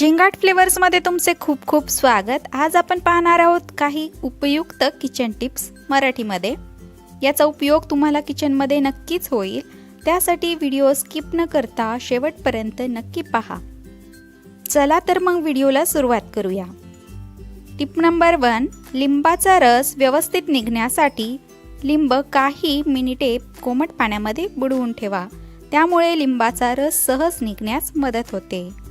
झिंगाट फ्लेवर्समध्ये तुमचे खूप खूप स्वागत. आज आपण पाहणार आहोत काही उपयुक्त किचन टिप्स मराठीमध्ये. याचा उपयोग तुम्हाला किचनमध्ये नक्कीच होईल. त्यासाठी व्हिडिओ स्किप न करता शेवटपर्यंत नक्की पहा. चला तर मग व्हिडिओला सुरुवात करूया. टिप नंबर वन लिंबाचा रस व्यवस्थित निघण्यासाठी लिंब काही मिनिटे कोमट पाण्यामध्ये बुडवून ठेवा. त्यामुळे लिंबाचा रस सहज निघण्यास मदत होते.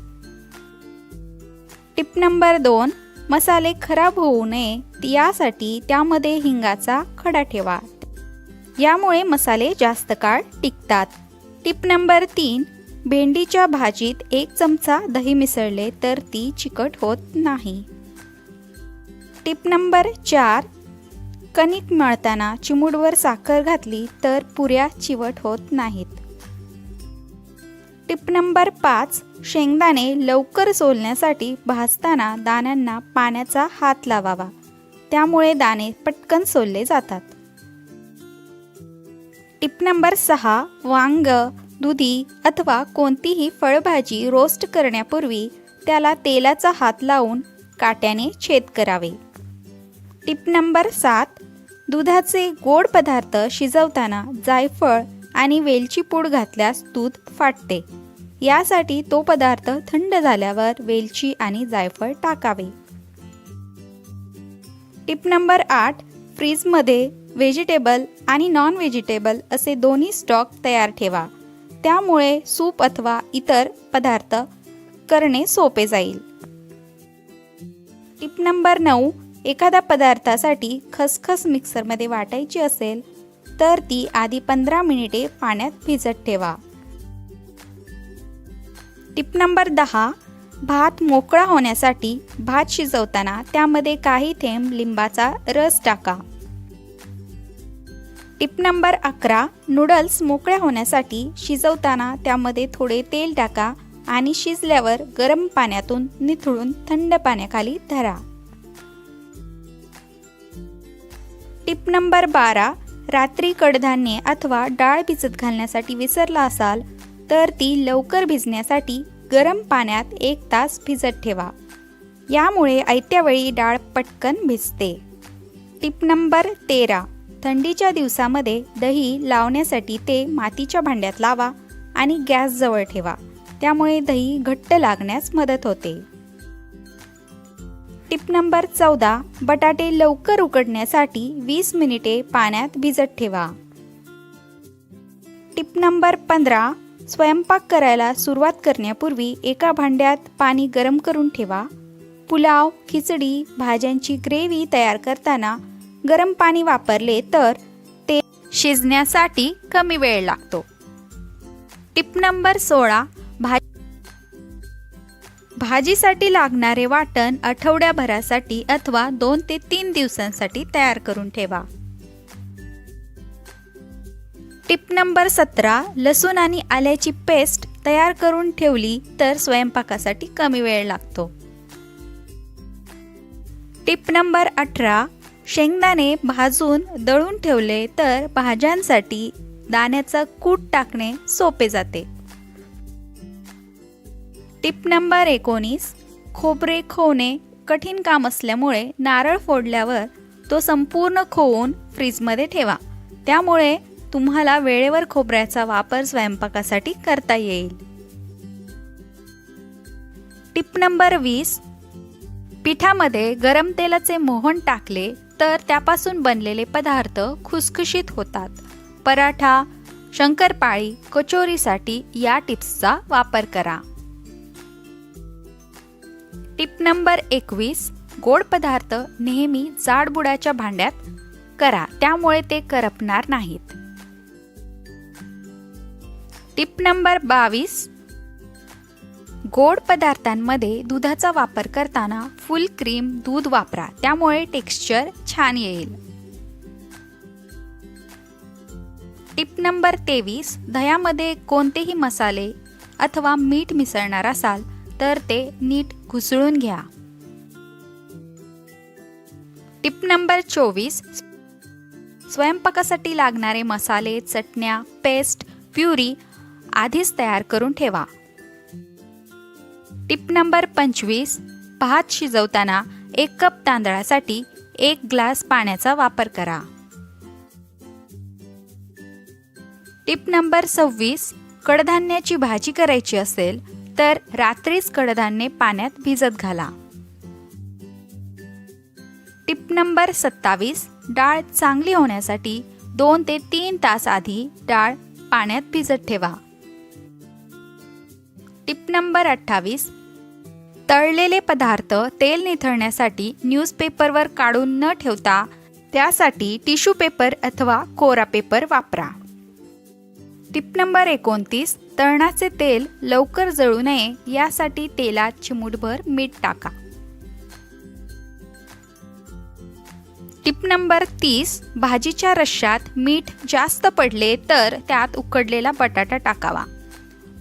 टिप नंबर दोन मसाले खराब होऊ नये यासाठी त्यामध्ये हिंगाचा खडा ठेवा. यामुळे मसाले जास्त काळ टिकतात. टिप नंबर तीन भेंडीच्या भाजीत एक चमचा दही मिसळले तर ती चिकट होत नाही. टिप नंबर चार कणिक मळताना चिमूडवर साखर घातली तर पुऱ्या चिवट होत नाहीत. टिप नंबर पाच शेंगदाणे लवकर सोलण्यासाठी भाजताना दाण्यांना पाण्याचा हात लावावा. त्यामुळे दाणे पटकन सोलले जातात. टिप नंबर सहा वांग दुधी अथवा कोणतीही फळभाजी रोस्ट करण्यापूर्वी त्याला तेलाचा हात लावून काट्याने छेद करावे. टिप नंबर सात दुधाचे गोड पदार्थ शिजवताना जायफळ आणि वेलची पूड घातल्यास दूध फाटते. यासाठी तो पदार्थ थंड झाल्यावर वेलची आणि जायफळ टाकावे. टिप नंबर आठ फ्रीजमध्ये व्हेजिटेबल आणि नॉन व्हेजिटेबल असे दोन्ही स्टॉक तयार ठेवा. त्यामुळे सूप अथवा इतर पदार्थ करणे सोपे जाईल. टिप नंबर नऊ एखाद्या पदार्थासाठी खसखस मिक्सरमध्ये वाटायची असेल तर ती आधी पंधरा मिनिटे पाण्यात भिजत ठेवा. टिप नंबर दहा भात मोकळा होण्यासाठी भात शिजवताना त्यामध्ये काही थेंब लिंबाचा रस टाका. टिप नंबर अकरा नूडल्स मोकळ्या होण्यासाठी शिजवताना त्यामध्ये थोडे तेल टाका आणि शिजल्यावर गरम पाण्यातून निथळून थंड पाण्याखाली धरा. टिप नंबर बारा रात्री कडधान्ये अथवा डाळ भिजत घालण्यासाठी विसरला असाल तर ती लवकर भिजण्यासाठी गरम पाण्यात एक तास भिजत ठेवा. यामुळे आयत्यावेळी डाळ पटकन भिजते. टिप नंबर तेरा. थंडीच्या दिवसामध्ये दही लावण्यासाठी ते मातीच्या भांड्यात लावा आणि गॅस जवळ ठेवा. त्यामुळे दही घट्ट लागण्यास मदत होते. टिप नंबर चौदा. बटाटे लवकर उकडण्यासाठी वीस मिनिटे पाण्यात भिजत ठेवा. टिप नंबर पंधरा. स्वयंपाक करायला सुरुवात करण्यापूर्वी एका भांड्यात पाणी गरम करून ठेवा. पुलाव खिचडी भाज्यांची ग्रेव्ही तयार करताना गरम पाणी वापरले तर ते शिजण्यासाठी कमी वेळ लागतो. टिप नंबर सोळा भाजी भाजीसाठी लागणारे वाटण आठवड्याभरासाठी अथवा दोन ते तीन दिवसांसाठी तयार करून ठेवा. टिप नंबर सतरा लसूण आणि आल्याची पेस्ट तयार करून ठेवली तर स्वयंपाकासाठी कमी वेळ लागतो. टिप नंबर अठरा शेंगदाणे भाजून दळून ठेवले तर भाज्यांसाठी दाण्याचं कूट टाकणे सोपे जाते. टिप नंबर एकोणीस खोबरे खोवणे कठीण काम असल्यामुळे नारळ फोडल्यावर तो संपूर्ण खोवून फ्रीजमध्ये ठेवा. त्यामुळे तुम्हाला वेळेवर खोबऱ्याचा वापर स्वयंपाकासाठी करता येईल. टिप नंबर वीस. पिठामध्ये गरम तेलाचे मोहन टाकले तर त्यापासून बनलेले पदार्थ खुसखुशीत होतात. पराठा शंकरपाळी कचोरीसाठी या टिप्सचा वापर करा. टिप नंबर एकवीस. गोड पदार्थ नेहमी जाडबुडाच्या भांड्यात करा त्यामुळे ते करपणार नाहीत. टिप नंबर बावीस. गोड पदार्थांमध्ये दुधाचा वापर करताना फुल क्रीम दूध वापरा त्यामुळे टेक्स्चर छान येईल. टिप नंबर तेवीस दह्यामध्ये कोणतेही मसाले अथवा मीठ मिसळणार असाल तर ते नीट घुसळून घ्या. टिप नंबर चोवीस स्वयंपाकासाठी लागणारे मसाले चटण्या पेस्ट प्युरी आधीच तयार करून ठेवा. टिप नंबर पंचवीस भात शिजवताना एक कप तांदळासाठी एक ग्लास पाण्याचा वापर करा. टिप नंबर सव्वीस कडधान्याची भाजी करायची असेल तर रात्रीच कडधान्ये पाण्यात भिजत घाला. टिप नंबर सत्तावीस डाळ चांगली होण्यासाठी दोन ते तीन तास आधी डाळ पाण्यात भिजत ठेवा. टिप नंबर अठ्ठावीस. तळलेले पदार्थ तेल निथळण्यासाठी न्यूजपेपरवर काढून न ठेवता त्यासाठी टिश्यू पेपर अथवा कोरा पेपर वापरा. टिप नंबर एकोणतीस तळणाचे तेल लवकर जळू नये यासाठी तेलात चिमूटभर मीठ टाका. टिप नंबर तीस भाजीच्या रश्श्यात मीठ जास्त पडले तर त्यात उकडलेला बटाटा टाकावा.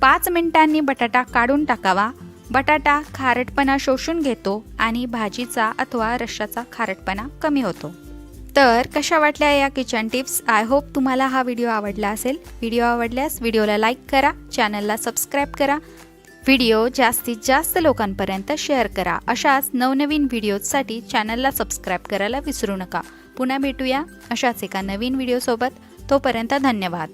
पाच मिनिटांनी बटाटा काढून टाकावा. बटाटा खारटपणा शोषून घेतो आणि भाजीचा अथवा रश्शाचा खारटपणा कमी होतो. तर कशा वाटल्या या किचन टिप्स? आय होप तुम्हाला हा व्हिडिओ आवडला असेल. व्हिडिओ आवडल्यास व्हिडिओला लाईक करा चॅनलला सबस्क्राईब करा. व्हिडिओ जास्तीत जास्त लोकांपर्यंत शेअर करा. अशाच नवनवीन व्हिडिओजसाठी चॅनलला सबस्क्राईब करायला विसरू नका. पुन्हा भेटूया अशाच एका नवीन व्हिडिओसोबत. तोपर्यंत धन्यवाद.